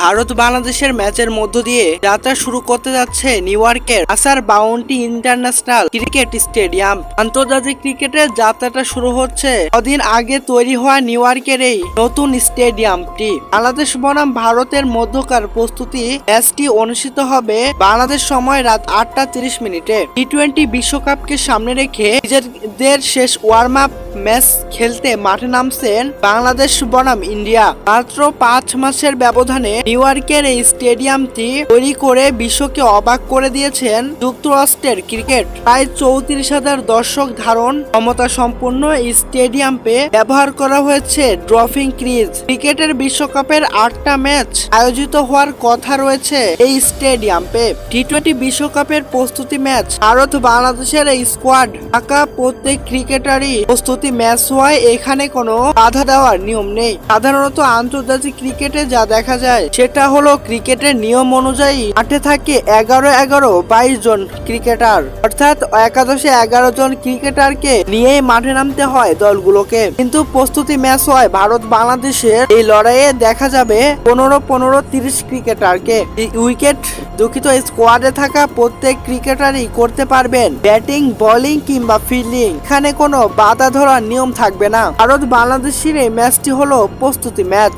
ভারত বাংলাদেশের ম্যাচের মধ্য দিয়ে যাত্রা শুরু করতে যাচ্ছে নিউ ইয়র্কের আসার বাউন্টি ইন্টারন্যাশনাল ক্রিকেট স্টেডিয়াম। আন্তর্জাতিক ক্রিকেটের যাত্রাটা শুরু হচ্ছে কদিন আগে তৈরি হওয়া নিউ ইয়র্কের এই নতুন স্টেডিয়ামটি। বাংলাদেশ বনাম ভারতের মধ্যকার প্রস্তুতি ম্যাচটি অনুষ্ঠিত হবে বাংলাদেশ সময় রাত আটটা তিরিশ মিনিটে। টি টোয়েন্টি বিশ্বকাপকে সামনে রেখে নিজেদের শেষ ওয়ার্ম আপ ম্যাচ খেলতে মাঠে নামছেন বাংলাদেশ বনাম ইন্ডিয়া। মাত্র পাঁচ মাসের ব্যবধানে নিউ ইয়র্কের এই স্টেডিয়ামটি তৈরি করে বিশ্বকে অবাক করে দিয়েছেন যুক্তরাষ্ট্রের ক্রিকেট। প্রায় চৌত্রিশ হাজার দর্শক ধারণ ক্ষমতা সম্পন্ন এই স্টেডিয়ামে ব্যবহার করা হয়েছে ড্রফিং ক্রিজ। ক্রিকেটের বিশ্বকাপের আটটা ম্যাচ আয়োজিত হওয়ার কথা রয়েছে এই স্টেডিয়ামে। টি টোয়েন্টি বিশ্বকাপের প্রস্তুতি ম্যাচ ভারত বাংলাদেশের এই স্কোয়াড থাকা প্রত্যেক ক্রিকেটারই প্রস্তুতি ম্যাচ হওয়ায় এখানে কোনো বাধা দেওয়ার নিয়ম নেই। সাধারণত আন্তর্জাতিক ক্রিকেটে যা দেখা যায়, সেটা হলো ক্রিকেটের নিয়ম অনুযায়ী মাঠে থাকে এগারো এগারো বাইশ জন ক্রিকেটার। অর্থাৎ একাদশে এগারো জন ক্রিকেটারকে নিয়েই মাঠে নামতে হয় দলগুলোকে। কিন্তু প্রস্তুতি ম্যাচ হয় ভারত বাংলাদেশের। এই লড়াইয়ে দেখা যাবে পনেরো পনেরো তিরিশ ক্রিকেটারকে। উইকেট দুঃখিত স্কোয়াডে থাকা প্রত্যেক ক্রিকেটারই করতে পারবেন ব্যাটিং, বোলিং কিংবা ফিল্ডিং। এখানে কোনো বাধা ধরার নিয়ম থাকবে না। ভারত বাংলাদেশের এই ম্যাচটি হলো প্রস্তুতি ম্যাচ।